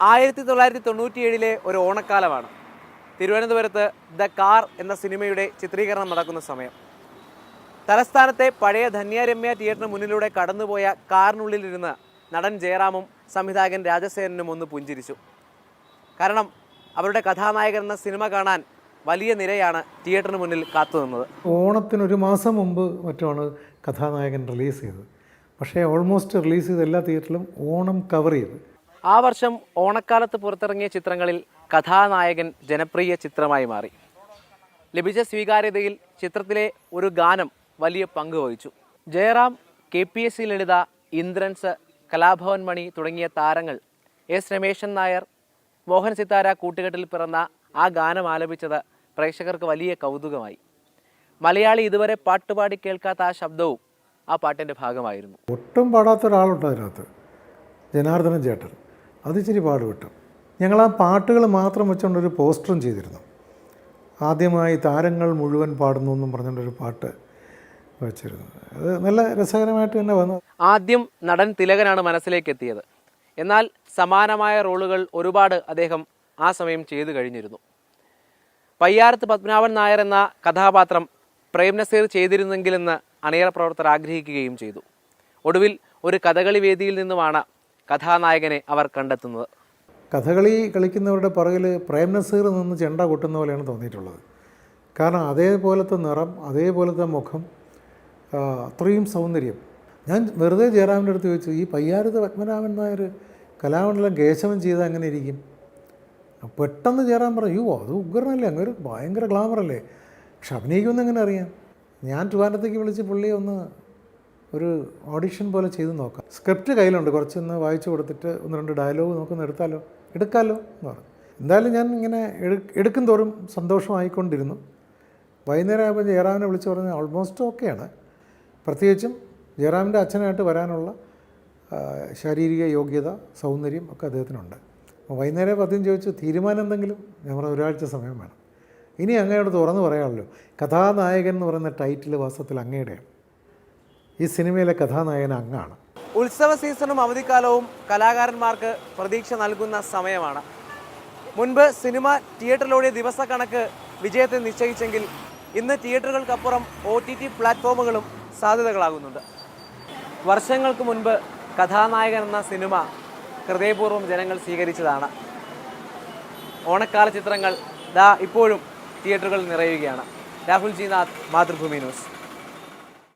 ആയിരത്തി തൊള്ളായിരത്തി തൊണ്ണൂറ്റിയേഴിലെ ഒരു ഓണക്കാലമാണ്. തിരുവനന്തപുരത്ത് ദ കാർ എന്ന സിനിമയുടെ ചിത്രീകരണം നടക്കുന്ന സമയം. തലസ്ഥാനത്തെ പഴയ ധന്യാരമ്യ തിയേറ്ററിന് മുന്നിലൂടെ കടന്നുപോയ കാറിനുള്ളിലിരുന്ന് നടൻ ജയറാമും സംവിധായകൻ രാജസേനനും ഒന്ന് പുഞ്ചിരിച്ചു. കാരണം അവരുടെ കഥാനായകൻ എന്ന സിനിമ കാണാൻ വലിയ നിരയാണ് തിയേറ്ററിന് മുന്നിൽ കാത്തുനിന്നത്. ഓണത്തിന് ഒരു മാസം മുമ്പ് മറ്റുമാണ് കഥാനായകൻ റിലീസ് ചെയ്തത്. പക്ഷേ ഓൾമോസ്റ്റ് റിലീസ് ചെയ്ത എല്ലാ തിയേറ്ററിലും ഓണം കവർ ചെയ്ത്. ആ വർഷം ഓണക്കാലത്ത് പുറത്തിറങ്ങിയ ചിത്രങ്ങളിൽ കഥാനായകൻ ജനപ്രിയ ചിത്രമായി മാറി. ലഭിച്ച സ്വീകാര്യതയിൽ ചിത്രത്തിലെ ഒരു ഗാനം വലിയ പങ്ക് വഹിച്ചു. Jayaram K P S C Lalitha Indrans Kalabhavan Mani തുടങ്ങിയ താരങ്ങൾ എസ് രമേശൻ നായർ മോഹൻ സിത്താര കൂട്ടുകെട്ടിൽ പിറന്ന ആ ഗാനം ആലപിച്ചത് പ്രേക്ഷകർക്ക് വലിയ കൗതുകമായി. മലയാളി ഇതുവരെ പാട്ടുപാടി കേൾക്കാത്ത ആ ശബ്ദവും ആ പാട്ടിന്റെ ഭാഗമായിരുന്നു. ഒട്ടും പാടാത്ത ഒരാളുണ്ട് അതിനകത്ത്. ജനാർദ്ദനൻ ചേട്ടൻ. അത് ഇച്ചിരി പാടുപെട്ടു. ഞങ്ങൾ ആ പാട്ടുകൾ മാത്രം വെച്ചുകൊണ്ടൊരു പോസ്റ്ററും ചെയ്തിരുന്നു. ആദ്യമായി താരങ്ങൾ മുഴുവൻ പാടുന്നു എന്നും പറഞ്ഞുകൊണ്ടൊരു പാട്ട് വെച്ചിരുന്നു. അത് നല്ല രസകരമായിട്ട് തന്നെ വന്നു. ആദ്യം നടൻ തിലകനാണ് മനസ്സിലേക്ക് എത്തിയത് എന്നാൽ സമാനമായ റോളുകൾ ഒരുപാട് അദ്ദേഹം ആ സമയം ചെയ്തു കഴിഞ്ഞിരുന്നു. പയ്യാരത്ത് പത്മനാഭൻ നായർ എന്ന കഥാപാത്രം പ്രേം നസീർ ചെയ്തിരുന്നെങ്കിലെന്ന് അണിയറ പ്രവർത്തകർ ആഗ്രഹിക്കുകയും ചെയ്തു. ഒടുവിൽ ഒരു കഥകളി വേദിയിൽ നിന്നുമാണ് കഥാനായകനെ അവർ കണ്ടെത്തുന്നത്. കഥകളി കളിക്കുന്നവരുടെ പുറകിൽ പ്രേം നസീർ നിന്ന് ചെണ്ട കൊട്ടുന്ന പോലെയാണ് തോന്നിയിട്ടുള്ളത്. കാരണം അതേപോലത്തെ നിറം അതേപോലത്തെ മുഖം അത്രയും സൗന്ദര്യം. ഞാൻ വെറുതെ ജയറാമിന്റെ അടുത്ത് ചോദിച്ചു ഈ പയ്യാരത്ത് പത്മനാഭൻ നായർ കലാമണ്ഡലം കേശവൻ ചെയ്താൽ അങ്ങനെ ഇരിക്കും? പെട്ടെന്ന് ജയറാം പറഞ്ഞു യോ അത് ഉഗ്രനല്ലേ അങ്ങനെ ഒരു ഭയങ്കര ഗ്ലാമറല്ലേ പക്ഷെ അഭിനയിക്കുമെന്ന് എങ്ങനെ അറിയാം? ഞാൻ ട്രിവാൻഡത്തേക്ക് വിളിച്ച് പുള്ളിയെ ഒന്ന് ഒരു ഓഡിഷൻ പോലെ ചെയ്ത് നോക്കാം. സ്ക്രിപ്റ്റ് കയ്യിലുണ്ട്. കുറച്ചൊന്ന് വായിച്ചു കൊടുത്തിട്ട് ഒന്ന് രണ്ട് ഡയലോഗ് നമുക്കൊന്ന് എടുത്താലോ? എടുക്കാലോ എന്ന് പറഞ്ഞു. എന്തായാലും ഞാൻ ഇങ്ങനെ എടു- എടുക്കും തോറും സന്തോഷമായിക്കൊണ്ടിരുന്നു. വൈകുന്നേരം ആയപ്പോൾ ജയറാമിനെ വിളിച്ച് പറഞ്ഞ് ഓൾമോസ്റ്റ് ഓക്കെയാണ് പ്രത്യേകിച്ചും ജയറാമിന്റെ അച്ഛനായിട്ട് വരാനുള്ള ശാരീരിക യോഗ്യത സൗന്ദര്യം ഒക്കെ അദ്ദേഹത്തിനുണ്ട്. അപ്പോൾ വൈകുന്നേരം പദ്യം ചോദിച്ചു തീരുമാനം എന്തെങ്കിലും? ഞാൻ പറഞ്ഞ ഒരാഴ്ച സമയം വേണം. ഇനി അങ്ങയോട് തുറന്ന് പറയാമല്ലോ. കഥാനായകൻ എന്ന് പറയുന്ന ടൈറ്റിൽ വാസ്തവത്തിൽ അങ്ങയുടെയാണ് ഈ സിനിമയിലെ കഥാനായകൻ അങ്ങാണ്. ഉത്സവ സീസണും അവധിക്കാലവും കലാകാരന്മാർക്ക് പ്രതീക്ഷ നൽകുന്ന സമയമാണ്. മുൻപ് സിനിമ തിയേറ്ററിലൂടെ ദിവസക്കണക്ക് വിജയത്തെ നിശ്ചയിച്ചെങ്കിൽ ഇന്ന് തിയേറ്ററുകൾക്കപ്പുറം ഒ ടി ടി പ്ലാറ്റ്ഫോമുകളും സാധ്യതകളാകുന്നുണ്ട്. വർഷങ്ങൾക്ക് മുൻപ് കഥാനായകൻ എന്ന സിനിമ ഹൃദയപൂർവം ജനങ്ങൾ സ്വീകരിച്ചതാണ്. ഓണക്കാല ചിത്രങ്ങൾ ദാ ഇപ്പോഴും തിയേറ്ററുകൾ നിറയുകയാണ്. Rahul G Nath Mathrubhumi news.